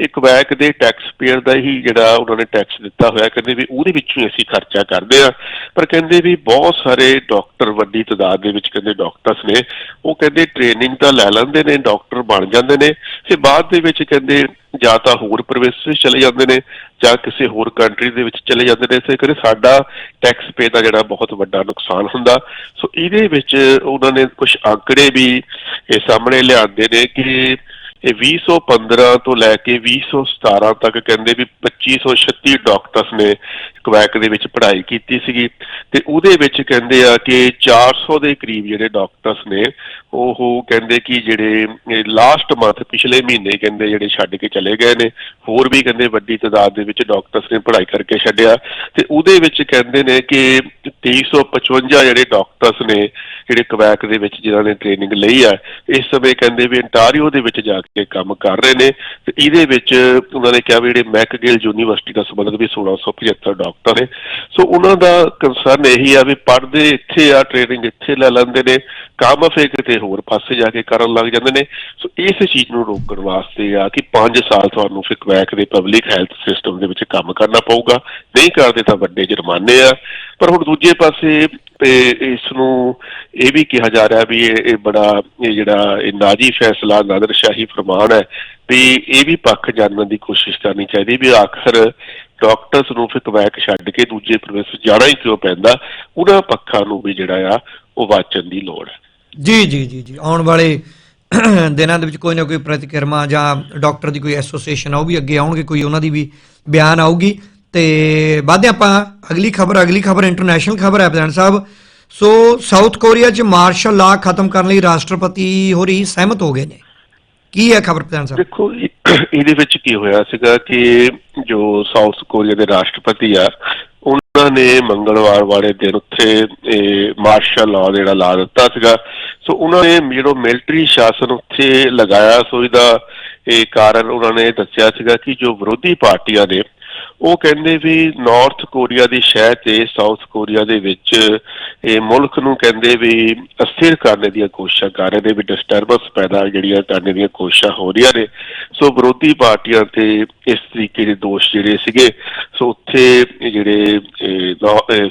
ਇਹ ਕੁਵੈਕ ਦੇ ਟੈਕਸ ਪੇਅਰ ਦਾ ਹੀ ਜਿਹੜਾ ਉਹਨਾਂ ਨੇ ਟੈਕਸ ਦਿੱਤਾ ਹੋਇਆ, ਕਹਿੰਦੇ ਵੀ ਉਹਦੇ ਵਿੱਚੋਂ ਹੀ ਅਸੀਂ ਖਰਚਾ ਕਰਦੇ ਆ ਪਰ ਕਹਿੰਦੇ ਵੀ ਬਹੁਤ ਸਾਰੇ ਡਾਕਟਰ ਵੱਡੀ ਤਾਦਾਦ ਦੇ ਵਿੱਚ ਕਹਿੰਦੇ ਡਾਕਟਰਸ ਨੇ, ਉਹ ਕਹਿੰਦੇ ਟ੍ਰੇਨਿੰਗ ਤਾਂ ਲੈ ਲੈਂਦੇ ਨੇ ਡਾਕਟਰ ਬਣ ਜਾਂਦੇ ਨੇ ਫਿਰ ਬਾਅਦ ਦੇ ਵਿੱਚ ਕਹਿੰਦੇ ਜਾਂ ਤਾਂ ਹੋਰ ਪ੍ਰਵੇਸ਼ ਵਿੱਚ ਚਲੇ ਜਾਂਦੇ ਨੇ ਜਾਂ ਕਿਸੇ ਹੋਰ ਕੰਟਰੀ ਦੇ ਵਿੱਚ ਚਲੇ ਜਾਂਦੇ ਨੇ। ਇਸੇ ਕਰਕੇ ਸਾਡਾ ਟੈਕਸ ਪੇ ਦਾ ਜਿਹੜਾ ਬਹੁਤ ਵੱਡਾ ਨੁਕਸਾਨ ਹੁੰਦਾ। ਸੋ ਇਹਦੇ ਵਿੱਚ ਉਹਨਾਂ ਨੇ ਕੁਝ ਅੰਕੜੇ ਵੀ ਇਹ ਸਾਹਮਣੇ ਲਿਆਂਦੇ ਨੇ ਕਿ ਇਹ 2015 ਤੋਂ ਲੈ ਕੇ 2017 ਤੱਕ ਕਹਿੰਦੇ ਵੀ 2536 ਡਾਕਟਰਸ ਨੇ ਕੁਵੈਕ ਦੇ ਵਿੱਚ ਪੜ੍ਹਾਈ ਕੀਤੀ ਸੀਗੀ ਤੇ ਉਹਦੇ ਵਿੱਚ ਕਹਿੰਦੇ ਆ ਕਿ 400 ਦੇ ਕਰੀਬ ਜਿਹੜੇ ਡਾਕਟਰਸ ਨੇ, ਉਹ ਕਹਿੰਦੇ ਕਿ ਜਿਹੜੇ ਲਾਸਟ ਮੰਥ ਪਿਛਲੇ ਮਹੀਨੇ ਕਹਿੰਦੇ ਜਿਹੜੇ ਛੱਡ ਕੇ ਚਲੇ ਗਏ ਨੇ, ਹੋਰ ਵੀ ਕਹਿੰਦੇ ਵੱਡੀ ਤਾਦਾਦ ਦੇ ਵਿੱਚ ਡਾਕਟਰਸ ਨੇ ਪੜ੍ਹਾਈ ਕਰਕੇ ਛੱਡਿਆ ਤੇ ਉਹਦੇ ਵਿੱਚ ਕਹਿੰਦੇ ਨੇ ਕਿ 2355 ਜਿਹੜੇ ਡਾਕਟਰਸ ਨੇ ਜਿਹੜੇ ਕਵੈਕ ਦੇ ਵਿੱਚ ਜਿਨ੍ਹਾਂ ਨੇ ਟ੍ਰੇਨਿੰਗ ਲਈ ਆ ਇਸ ਸਮੇਂ ਕਹਿੰਦੇ ਵੀ ਅੰਟਾਰੀਓ ਦੇ ਵਿੱਚ ਜਾ ਕੇ ਕੰਮ ਕਰ ਰਹੇ ਨੇ ਤੇ ਇਹਦੇ ਵਿੱਚ ਉਹਨਾਂ ਨੇ ਕਿਹਾ ਵੀ ਜਿਹੜੇ ਮੈਕਗਿਲ ਯੂਨੀਵਰਸਿਟੀ ਦਾ ਸੰਬੰਧਿਤ ਵੀ 1675 ਡਾਕਟਰ ਨੇ। ਸੋ ਉਹਨਾਂ ਦਾ ਕੰਸਰਨ ਇਹੀ ਆ ਵੀ ਪੜ੍ਹਦੇ ਇੱਥੇ ਆ ਟ੍ਰੇਨਿੰਗ ਇੱਥੇ ਲੈ ਲੈਂਦੇ ਨੇ, ਕੰਮ ਫੇਰ ਕਿਤੇ ਹੋਰ ਪਾਸੇ ਜਾ ਕੇ ਕਰਨ ਲੱਗ ਜਾਂਦੇ ਨੇ। ਸੋ ਇਸ ਚੀਜ਼ ਨੂੰ ਰੋਕਣ ਵਾਸਤੇ ਆ ਕਿ 5 ਸਾਲ ਤੁਹਾਨੂੰ ਫਿਰ ਕਵੈਕ ਦੇ ਪਬਲਿਕ ਹੈਲਥ ਸਿਸਟਮ ਦੇ ਵਿੱਚ ਕੰਮ ਕਰਨਾ ਪਊਗਾ। ਨਹੀਂ ਕਰਦੇ ਤਾਂ ਵੱਡੇ ਜੁਰਮਾਨੇ ਆ। ਪਰ ਹੁਣ ਦੂਜੇ ਪਾਸੇ ਤੇ ਇਸ ਨੂੰ ਇਹ ਵੀ ਕਿਹਾ ਜਾ ਰਿਹਾ ਵੀ ਇਹ ਬੜਾ, ਇਹ ਜਿਹੜਾ ਇਹ ਨਾਜੀ ਫੈਸਲਾ ਨਾਦਰਸ਼ਾਹੀ ਫਰਮਾਨ ਹੈ ਵੀ ਇਹ ਵੀ ਪੱਖ ਜਾਣਨ ਦੀ ਕੋਸ਼ਿਸ਼ ਕਰਨੀ ਚਾਹੀਦੀ ਵੀ ਆਖਰ ਡਾਕਟਰਸ ਨੂੰ ਫਿਰ ਛੱਡ ਕੇ ਦੂਜੇ ਪ੍ਰਵੇਸ਼ ਜਾਣਾ ਹੀ ਕਿਉਂ ਪੈਂਦਾ? ਉਹਨਾਂ ਪੱਖਾਂ ਨੂੰ ਵੀ ਜਿਹੜਾ ਆ, ਉਹ ਵਾਚਣ ਦੀ ਲੋੜ ਹੈ। ਜੀ ਜੀ ਜੀ ਜੀ। ਆਉਣ ਵਾਲੇ ਦਿਨਾਂ ਦੇ ਵਿੱਚ ਕੋਈ ਨਾ ਕੋਈ ਪ੍ਰਤੀਕਿਰਮਾ ਜਾਂ ਡਾਕਟਰ ਦੀ ਕੋਈ ਐਸੋਸੀਏਸ਼ਨ ਆ, ਉਹ ਵੀ ਅੱਗੇ ਆਉਣਗੇ, ਕੋਈ ਉਹਨਾਂ ਦੀ ਵੀ ਬਿਆਨ ਆਊਗੀ। ਤੇ ਬਾਅਦ ਆਪਾਂ ਅਗਲੀ ਖਬਰ ਅਗਲੀ ਖਬਰ ਇੰਟਰਨੈਸ਼ਨਲ ਖਬਰ ਹੈ ਪ੍ਰਧਾਨ ਸਾਹਿਬ। ਸੋ ਸਾਊਥ ਕੋਰੀਆ 'ਚ ਮਾਰਸ਼ਲ ਲਾ ਖਤਮ ਕਰਨ ਲਈ ਰਾਸ਼ਟਰਪਤੀ ਹੋਰੀ ਸਹਿਮਤ ਹੋ ਗਏ ਨੇ। ਕੀ ਹੈ ਖਬਰ ਪ੍ਰਧਾਨ ਸਾਹਿਬ? ਦੇਖੋ ਇਹਦੇ ਵਿੱਚ ਕੀ ਹੋਇਆ ਸੀਗਾ ਕਿ ਜੋ ਸਾਊਥ ਕੋਰੀਆ ਦੇ ਰਾਸ਼ਟਰਪਤੀ ਆ, ਉਹਨਾਂ ਨੇ ਮੰਗਲਵਾਰ ਵਾਲੇ ਦਿਨ ਉੱਥੇ ਮਾਰਸ਼ਲ ਲਾ ਜਿਹੜਾ ਲਾ ਦਿੱਤਾ ਸੀਗਾ। ਸੋ ਉਹਨਾਂ ਨੇ ਜਿਹੜਾ ਮਿਲਟਰੀ ਸ਼ਾਸਨ ਉੱਥੇ ਲਗਾਇਆ, ਸੋ ਇਹਦਾ ਇਹ ਕਾਰਨ ਉਹਨਾਂ ਨੇ ਦੱਸਿਆ ਸੀਗਾ ਕਿ ਜੋ ਵਿਰੋਧੀ ਪਾਰਟੀਆਂ ਨੇ ਉਹ ਕਹਿੰਦੇ ਵੀ ਨਾਰਥ ਕੋਰੀਆ ਦੀ ਸ਼ਹਿ ਤੇ ਸਾਊਥ ਕੋਰੀਆ ਦੇ ਵਿੱਚ ਇਹ ਮੁਲਕ ਨੂੰ ਕਹਿੰਦੇ ਵੀ ਅਸਥਿਰ ਕਰਨ ਦੀਆਂ ਕੋਸ਼ਿਸ਼ਾਂ ਕਰ ਰਹੇ ਨੇ, ਵੀ ਡਿਸਟਰਬੈਂਸ ਪੈਦਾ ਜਿਹੜੀਆਂ ਕਰਨ ਦੀਆਂ ਕੋਸ਼ਿਸ਼ਾਂ ਹੋ ਰਹੀਆਂ ਨੇ। ਸੋ ਵਿਰੋਧੀ ਪਾਰਟੀਆਂ ਤੇ ਇਸ ਤਰੀਕੇ ਦੇ ਦੋਸ਼ ਜਿਹੜੇ ਸੀਗੇ, ਸੋ ਉੱਥੇ ਜਿਹੜੇ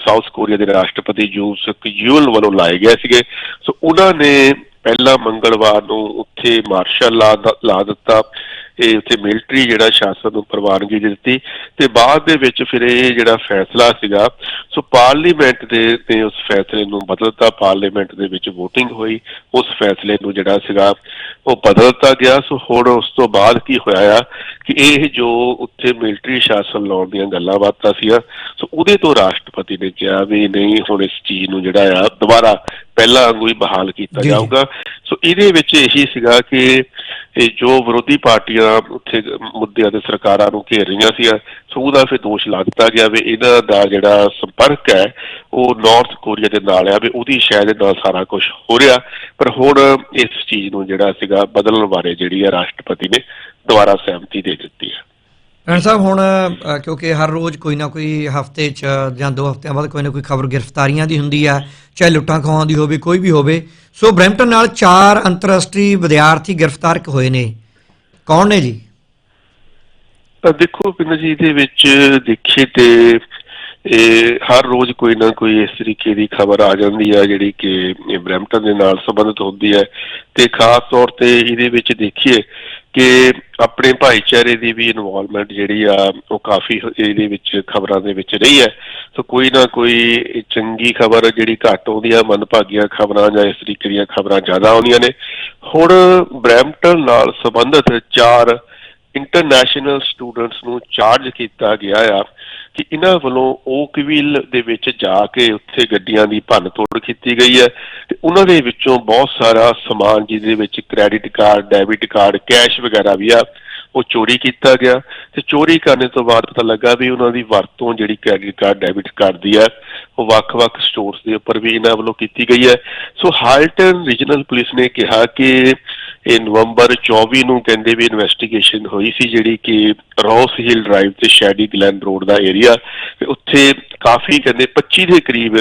ਸਾਊਥ ਕੋਰੀਆ ਦੇ ਰਾਸ਼ਟਰਪਤੀ ਜੂ ਸੁਕ ਯੂਲ ਵੱਲੋਂ ਲਾਏ ਗਏ ਸੀਗੇ। ਸੋ ਉਹਨਾਂ ਨੇ ਪਹਿਲਾ ਮੰਗਲਵਾਰ ਨੂੰ ਉੱਥੇ ਮਾਰਸ਼ਲ ਲਾ ਲਾ ਦਿੱਤਾ। ਇਹ ਉੱਥੇ ਮਿਲਟਰੀ ਜਿਹੜਾ ਸ਼ਾਸਨ ਨੂੰ ਪ੍ਰਵਾਨਗੀ ਦਿੱਤੀ ਤੇ ਬਾਅਦ ਦੇ ਵਿੱਚ ਫਿਰ ਇਹ ਜਿਹੜਾ ਫੈਸਲਾ ਸੀਗਾ, ਸੋ ਪਾਰਲੀਮੈਂਟ ਦੇ ਨੇ ਉਸ ਫੈਸਲੇ ਨੂੰ ਬਦਲਤਾ ਪਾਰਲੀਮੈਂਟ ਦੇ ਵਿੱਚ VOTING ਹੋਈ, ਉਸ ਫੈਸਲੇ ਨੂੰ ਜਿਹੜਾ ਸੀਗਾ ਉਹ ਬਦਲਤਾ ਗਿਆ। ਸੋ ਹੁਣ ਉਸ ਤੋਂ ਬਾਅਦ ਕੀ ਹੋਇਆ ਆ ਕਿ ਇਹ ਜੋ ਉੱਥੇ ਮਿਲਟਰੀ ਸ਼ਾਸਨ ਲਾਉਣ ਦੀਆਂ ਗੱਲਾਂ ਬਾਤਾਂ ਸੀਆਂ ਸੋ ਉਹਦੇ ਤੋਂ ਰਾਸ਼ਟਰਪਤੀ ਨੇ ਕਿਹਾ ਵੀ ਨਹੀਂ, ਹੁਣ ਇਸ ਚੀਜ਼ ਨੂੰ ਜਿਹੜਾ ਆ ਦੁਬਾਰਾ ਪਹਿਲਾਂ ਵਾਂਗੂ ਹੀ ਬਹਾਲ ਕੀਤਾ। ਜਾਊਗਾ। ਸੋ ਇਹਦੇ ਵਿੱਚ ਇਹੀ ਸੀਗਾ ਕਿ ਇਹ ਜੋ ਵਿਰੋਧੀ ਪਾਰਟੀਆਂ ਉੱਥੇ ਮੁੱਦਿਆਂ ਤੇ ਸਰਕਾਰਾਂ ਨੂੰ ਘੇਰ ਰਹੀਆਂ ਸੀ ਸੋ ਉਹਦਾ ਫਿਰ ਦੋਸ਼ ਲਾ ਦਿੱਤਾ ਗਿਆ ਵੀ ਇਹਨਾਂ ਦਾ ਜਿਹੜਾ ਸੰਪਰਕ ਹੈ ਉਹ ਨਾਰਥ ਕੋਰੀਆ ਦੇ ਨਾਲ ਆ ਵੀ ਉਹਦੀ ਸ਼ਾਇਦ ਨਾਲ ਸਾਰਾ ਕੁਝ ਹੋ ਰਿਹਾ। ਪਰ ਹੁਣ ਇਸ ਚੀਜ਼ ਨੂੰ ਜਿਹੜਾ ਸੀਗਾ ਬਦਲਣ ਬਾਰੇ ਜਿਹੜੀ ਹੈ ਰਾਸ਼ਟਰਪਤੀ ਨੇ ਦੁਬਾਰਾ ਸਹਿਮਤੀ ਦੇ ਦਿੱਤੀ ਹੈ। ਰਣ ਸਾਹਿਬ ਹੁਣ ਅ, ਕਿਉਂਕਿ ਹਰ ਰੋਜ਼ ਕੋਈ ਨਾ ਕੋਈ ਹਫ਼ਤੇ 'ਚ ਜਾਂ ਦੋ ਹਫਤਿਆਂ ਬਾਅਦ ਕੋਈ ਨਾ ਕੋਈ ਖਬਰ ਗ੍ਰਿਫਤਾਰੀਆਂ ਦੀ ਹੁੰਦੀ ਆ ਚਾਹੇ ਲੁੱਟਾਂ ਖੋਹਾਂ ਦੀ ਹੋਵੇ ਕੋਈ ਵੀ ਹੋਵੇ। ਸੋ ਬ੍ਰੈਂਪਟਨ ਨਾਲ ਚਾਰ ਅੰਤਰਰਾਸ਼ਟਰੀ ਵਿਦਿਆਰਥੀ ਗ੍ਰਿਫਤਾਰ ਕ ਹੋਏ ਨੇ। ਕੌਣ ਨੇ ਜੀ? ਤਾਂ ਦੇਖੋ ਪਿੰਦਰ ਜੀ ਦੇ ਵਿੱਚ ਦੇਖੀਏ ਤੇ ਇਹ ਹਰ ਰੋਜ਼ ਕੋਈ ਨਾ ਕੋਈ ਇਸ ਤਰੀਕੇ ਦੀ ਖਬਰ ਆ ਜਾਂਦੀ ਹੈ ਜਿਹੜੀ ਕਿ ਇਹ ਬ੍ਰੈਂਪਟਨ ਦੇ ਨਾਲ ਸੰਬੰਧਿਤ ਹੁੰਦੀ ਹੈ। ਤੇ ਖਾਸ ਤੌਰ ਤੇ ਇਹਦੇ ਵਿੱਚ ਦੇਖੀਏ ਕਿ ਆਪਣੇ ਭਾਈਚਾਰੇ ਦੀ ਵੀ ਇਨਵੋਲਵਮੈਂਟ ਜਿਹੜੀ ਆ, ਉਹ ਕਾਫੀ ਇਹਦੇ ਵਿੱਚ ਖਬਰਾਂ ਦੇ ਵਿੱਚ ਰਹੀ ਹੈ। ਸੋ ਕੋਈ ਨਾ ਕੋਈ ਚੰਗੀ ਖਬਰ ਜਿਹੜੀ ਘੱਟ ਆਉਂਦੀ ਆ ਮੰਦਭਾਗੀਆਂ ਖਬਰਾਂ ਜਾਂ ਇਸ ਤਰੀਕੇ ਦੀਆਂ ਖਬਰਾਂ ਜ਼ਿਆਦਾ ਆਉਂਦੀਆਂ ਨੇ। ਹੁਣ ਬ੍ਰੈਂਪਟਨ ਨਾਲ ਸੰਬੰਧਿਤ ਚਾਰ ਇੰਟਰਨੈਸ਼ਨਲ ਸਟੂਡੈਂਟਸ ਨੂੰ ਚਾਰਜ ਕੀਤਾ ਗਿਆ ਆ ਕਿ ਇਹਨਾਂ ਵੱਲੋਂ ਓਕਵਿਲ ਦੇ ਵਿੱਚ ਜਾ ਕੇ ਉੱਥੇ ਗੱਡੀਆਂ ਦੀ ਭੰਨ ਤੋੜ ਕੀਤੀ ਗਈ ਹੈ ਤੇ ਉਹਨਾਂ ਦੇ ਵਿੱਚੋਂ ਬਹੁਤ ਸਾਰਾ ਸਮਾਨ ਜਿਹਦੇ ਵਿੱਚ credit card debit card cash ਵਗੈਰਾ ਵੀ ਆ, ਉਹ ਚੋਰੀ ਕੀਤਾ ਗਿਆ ਤੇ ਚੋਰੀ ਕਰਨ ਤੋਂ ਬਾਅਦ ਪਤਾ ਲੱਗਾ ਵੀ ਉਹਨਾਂ ਦੀ ਵਰਤੋਂ ਜਿਹੜੀ ਕ੍ਰੈਡਿਟ ਕਾਰਡ ਡੈਬਿਟ ਕਾਰਡ ਦੀ ਹੈ, ਉਹ ਵੱਖ-ਵੱਖ ਸਟੋਰਸ ਦੇ ਉੱਪਰ ਵੀ ਇਹਨਾਂ ਵੱਲੋਂ ਕੀਤੀ ਗਈ ਹੈ। ਸੋ ਹਾਲਟਨ ਰੀਜਨਲ ਪੁਲਿਸ ਨੇ ਕਿਹਾ ਕਿ ਇਹ ਨਵੰਬਰ 24 ਨੂੰ ਕਹਿੰਦੇ ਵੀ ਇਨਵੈਸਟੀਗੇਸ਼ਨ ਹੋਈ ਸੀ ਜਿਹੜੀ ਕਿ ਰੌਸ ਹਿਲ ਡਰਾਈਵ ਤੇ ਸ਼ੈਡੀ ਗਲੈਨ ਰੋਡ ਦਾ ਏਰੀਆ ਤੇ ਉੱਥੇ ਕਾਫੀ ਕਹਿੰਦੇ 25 ਦੇ ਕਰੀਬ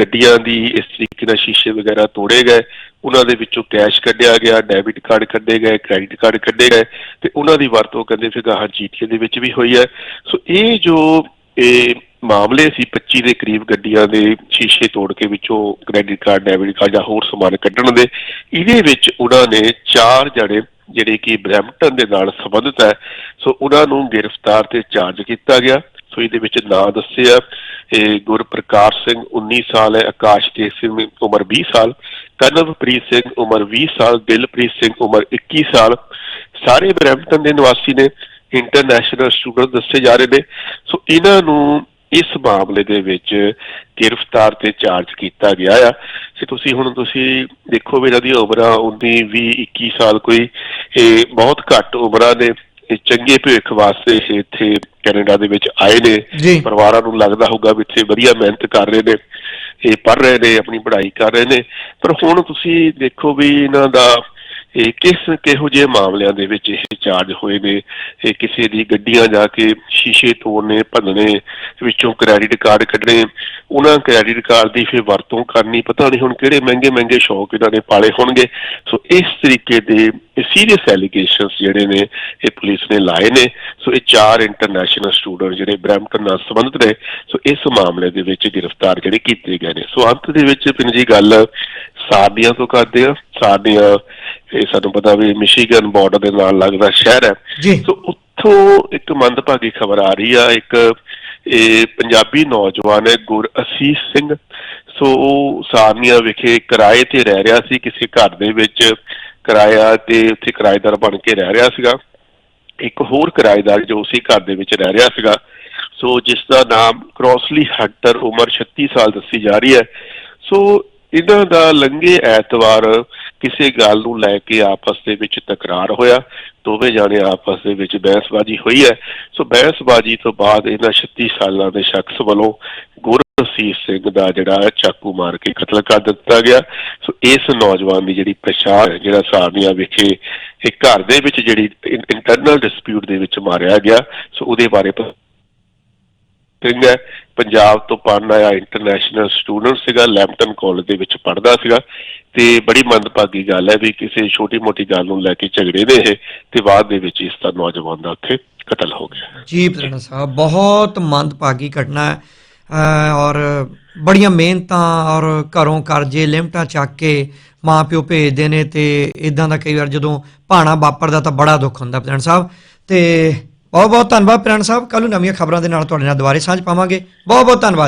ਗੱਡੀਆਂ ਦੀ ਇਸ ਤਰੀਕੇ ਨਾਲ ਸ਼ੀਸ਼ੇ ਵਗੈਰਾ ਤੋੜੇ ਗਏ। ਉਹਨਾਂ ਦੇ ਵਿੱਚੋਂ ਕੈਸ਼ ਕੱਢਿਆ ਗਿਆ ਡੈਬਿਟ ਕਾਰਡ ਕੱਢੇ ਗਏ ਕ੍ਰੈਡਿਟ ਕਾਰਡ ਕੱਢੇ ਗਏ। ਤੇ ਉਹਨਾਂ ਦੀ ਵਰਤੋਂ ਕਹਿੰਦੇ ਫਿਰ ਗਾਹਾਂ ਜੀਟੀਏ ਦੇ ਵਿੱਚ ਵੀ ਹੋਈ ਹੈ। ਸੋ ਇਹ ਜੋ ਇਹ ਮਾਮਲੇ ਸੀ 25 ਦੇ ਕਰੀਬ ਗੱਡੀਆਂ ਦੇ ਸ਼ੀਸ਼ੇ ਤੋੜ ਕੇ ਵਿੱਚੋਂ ਕ੍ਰੈਡਿਟ ਕਾਰਡ ਡੈਬਿਟ ਕਾਰਡ ਜਾਂ ਹੋਰ ਸਮਾਨ ਕੱਢਣ ਦੇ। ਇਹਦੇ ਵਿੱਚ ਉਹਨਾਂ ਨੇ ਚਾਰ ਜਣੇ ਜਿਹੜੇ ਕਿ ਬ੍ਰੈਂਪਟਨ ਦੇ ਨਾਲ ਸੰਬੰਧਿਤ ਹੈ, ਸੋ ਉਹਨਾਂ ਨੂੰ ਗ੍ਰਿਫਤਾਰ ਤੇ ਚਾਰਜ ਕੀਤਾ ਗਿਆ। ਸੋ ਇਹਦੇ ਵਿੱਚ ਨਾਂ ਦੱਸਿਆ, ਇਹ ਗੁਰਪ੍ਰਕਾਸ਼ ਸਿੰਘ 19 ਸਾਲ ਹੈ ਆਕਾਸ਼ਦੀਪ ਸਿੰਘ ਉਮਰ 20 ਸਾਲ ਕਨਵਪ੍ਰੀਤ ਸਿੰਘ ਉਮਰ 20 ਸਾਲ, ਦਿਲਪ੍ਰੀਤ ਸਿੰਘ ਉਮਰ 21 ਸਾਲ। ਸਾਰੇ ਬ੍ਰੈਂਪਟਨ ਦੇ ਨਿਵਾਸੀ ਨੇ। ਇੰਟਰਨੈਸ਼ਨਲ ਸਟੂਡੈਂਟ ਦੱਸੇ ਜਾ ਰਹੇ ਨੇ। ਸੋ ਇਹਨਾਂ ਨੂੰ ਇਸ ਮਾਮਲੇ ਦੇ ਵਿੱਚ ਗ੍ਰਿਫਤਾਰ ਤੇ ਚਾਰਜ ਕੀਤਾ ਗਿਆ ਆ। ਤੇ ਤੁਸੀਂ ਹੁਣ ਤੁਸੀਂ ਦੇਖੋ ਵੀ ਇਹਨਾਂ ਦੀ ਉਮਰਾਂ 19 20 21 ਸਾਲ ਕੋਈ ਇਹ ਬਹੁਤ ਘੱਟ ਉਮਰਾਂ ਇਹ ਚੰਗੇ ਭਵਿੱਖ ਵਾਸਤੇ ਇਹ ਇੱਥੇ ਕੈਨੇਡਾ ਦੇ ਵਿੱਚ ਆਏ ਨੇ। ਪਰਿਵਾਰਾਂ ਨੂੰ ਲੱਗਦਾ ਹੋਊਗਾ ਵੀ ਇੱਥੇ ਵਧੀਆ ਮਿਹਨਤ ਕਰ ਰਹੇ ਨੇ। ਇਹ ਪੜ੍ਹ ਰਹੇ ਨੇ ਆਪਣੀ ਪੜ੍ਹਾਈ ਕਰ ਰਹੇ ਨੇ। ਪਰ ਹੁਣ ਤੁਸੀਂ ਦੇਖੋ ਵੀ ਇਹਨਾਂ ਦਾ ਇਹ ਕਿਸ ਕਿਹੋ ਜਿਹੇ ਮਾਮਲਿਆਂ ਦੇ ਵਿੱਚ ਇਹ ਚਾਰਜ ਹੋਏ ਨੇ? ਇਹ ਕਿਸੇ ਦੀ ਗੱਡੀਆਂ ਜਾ ਕੇ ਸ਼ੀਸ਼ੇ ਤੋੜਨੇ, ਭੰਨਣੇ, ਵਿੱਚੋਂ ਕ੍ਰੈਡਿਟ ਕਾਰਡ ਕੱਢਣੇ, ਉਹਨਾਂ ਕ੍ਰੈਡਿਟ ਕਾਰਡ ਦੀ ਫਿਰ ਵਰਤੋਂ ਕਰਨੀ, ਪਤਾ ਨਹੀਂ ਹੁਣ ਕਿਹੜੇ ਮਹਿੰਗੇ ਮਹਿੰਗੇ ਸ਼ੌਕ ਇਹਨਾਂ ਨੇ ਪਾਲੇ ਹੋਣਗੇ। ਸੋ ਇਸ ਤਰੀਕੇ ਦੇ ਸੀਰੀਅਸ ਐਲੀਗੇਸ਼ਨਸ ਜਿਹੜੇ ਨੇ, ਇਹ ਪੁਲਿਸ ਨੇ ਲਾਏ ਨੇ। ਸੋ ਇਹ ਚਾਰ ਇੰਟਰਨੈਸ਼ਨਲ ਸਟੂਡੈਂਟ ਜਿਹੜੇ ਬ੍ਰੈਂਪਟਨ ਨਾਲ ਸੰਬੰਧਿਤ ਨੇ, ਸੋ ਇਸ ਮਾਮਲੇ ਦੇ ਵਿੱਚ ਗ੍ਰਿਫਤਾਰ ਜਿਹੜੇ ਕੀਤੇ ਗਏ ਨੇ। ਸੋ ਅੰਤ ਦੇ ਵਿੱਚ ਪਿੰਡ ਜੀ ਗੱਲ ਸਾਰਡੀਆਂ ਤੋਂ ਕਰਦੇ ਆ ਸਾਰਡੀਆਂ ਇਹ ਸਾਨੂੰ ਪਤਾ ਵੀ ਮਿਸ਼ੀਗਨ ਬਾਰਡਰ ਦੇ ਨਾਲ ਲੱਗਦਾ ਸ਼ਹਿਰ ਹੈ। ਸੋ ਉੱਥੋਂ ਇੱਕ ਮੰਦਭਾਗੀ ਖਬਰ ਆ ਰਹੀ ਆ ਇੱਕ ਇਹ ਪੰਜਾਬੀ ਨੌਜਵਾਨ ਹੈ ਗੁਰ ਅਸੀਸ ਸਿੰਘ। ਸੋ ਉਹ ਸਾਰਨੀਆ ਵਿਖੇ ਕਿਰਾਏ ਤੇ ਰਹਿ ਰਿਹਾ ਸੀ ਕਿਸੇ ਘਰ ਦੇ ਵਿੱਚ ਕਿਰਾਇਆ ਤੇ ਉੱਥੇ ਕਿਰਾਏਦਾਰ ਬਣ ਕੇ ਰਹਿ ਰਿਹਾ ਸੀਗਾ। ਇੱਕ ਹੋਰ ਕਿਰਾਏਦਾਰ ਜੋ ਉਸੇ ਘਰ ਦੇ ਵਿੱਚ ਰਹਿ ਰਿਹਾ ਸੀਗਾ। ਸੋ ਜਿਸ ਦਾ ਨਾਮ ਕ੍ਰੋਸਲੀ ਹੰਟਰ ਉਮਰ 36 ਸਾਲ ਦੱਸੀ ਜਾ ਰਹੀ ਹੈ। ਸੋ ਇਹਨਾਂ ਦਾ ਲੰਘੇ ਐਤਵਾਰ ਕਿਸੇ ਗੱਲ ਨੂੰ ਲੈ ਕੇ ਆਪਸ ਦੇ ਵਿੱਚ ਤਕਰਾਰ ਹੋਇਆ। ਦੋਵੇਂ ਜਾਣੇ ਆਪਸ ਦੇ ਵਿੱਚ ਬਹਿਸਬਾਜ਼ੀ ਹੋਈ ਹੈ। ਸੋ ਬਹਿਸਬਾਜ਼ੀ ਤੋਂ ਬਾਅਦ ਇਹਨਾਂ 36 ਸਾਲਾਂ ਦੇ ਸ਼ਖਸ ਵੱਲੋਂ ਗੁਰਸੀਰ ਸਿੰਘ ਦਾ ਜਿਹੜਾ ਚਾਕੂ ਮਾਰ ਕੇ ਕਤਲ ਕਰ ਦਿੱਤਾ ਗਿਆ। ਸੋ ਇਸ ਨੌਜਵਾਨ ਦੀ ਜਿਹੜੀ ਪਛਾਣ ਹੈ, ਜਿਹੜਾ ਸਾਰਨੀਆਂ ਵਿਖੇ ਇੱਕ ਘਰ ਦੇ ਵਿੱਚ ਜਿਹੜੀ ਇੰਟਰਨਲ ਡਿਸਪਿਊਟ ਦੇ ਵਿੱਚ ਮਾਰਿਆ ਗਿਆ। ਸੋ ਉਹਦੇ ਬਾਰੇ ਸਿੰਘ ਹੈ। ਪੰਜਾਬ ਤੋਂ ਪੜ੍ਹਨ ਆਇਆ ਇੰਟਰਨੈਸ਼ਨਲ ਸਟੂਡੈਂਟ ਸੀਗਾ, ਲੈਂਪਟਨ ਕਾਲਜ ਦੇ ਵਿੱਚ ਪੜ੍ਹਦਾ ਸੀਗਾ। ਤੇ ਬੜੀ ਮੰਦਭਾਗੀ ਗੱਲ ਹੈ ਵੀ ਕਿਸੇ ਛੋਟੀ-ਮੋਟੀ ਗੱਲ ਨੂੰ ਲੈ ਕੇ ਝਗੜੇ ਨੇ ਇਹ, ਤੇ ਬਾਅਦ ਦੇ ਵਿੱਚ ਇਸ ਦਾ ਨੌਜਵਾਨ ਦਾ ਉੱਥੇ ਕਤਲ ਹੋ ਗਿਆ। ਜੀ ਪ੍ਰਧਾਨ ਸਾਹਿਬ, ਬਹੁਤ ਮੰਦਭਾਗੀ ਘਟਨਾ ਹੈ। ਔਰ ਬੜੀਆਂ ਮਿਹਨਤਾਂ ਔਰ ਘਰੋਂ ਕਰਜ਼ੇ, ਲਿਮਟਾਂ ਚੱਕ ਕੇ ਮਾਂ ਪਿਓ ਭੇਜਦੇ ਨੇ ਤੇ ਇਦਾਂ ਦਾ ਕਈ ਵਾਰ ਜਦੋਂ ਭਾਣਾ ਵਾਪਰਦਾ ਤਾਂ ਬੜਾ ਦੁੱਖ ਹੁੰਦਾ ਪ੍ਰਧਾਨ ਸਾਹਿਬ। ਤੇ ਬਹੁਤ ਬਹੁਤ ਧੰਨਵਾਦ ਪ੍ਰਧਾਨ ਸਾਹਿਬ। ਕੱਲ ਨੂੰ ਨਵੀਆਂ ਖਬਰਾਂ ਦੇ ਨਾਲ ਤੁਹਾਡੇ ਨਾਲ ਦੁਬਾਰੇ ਸਾਂਝ ਪਾਵਾਂਗੇ। ਬਹੁਤ ਬਹੁਤ ਧੰਨਵਾਦ।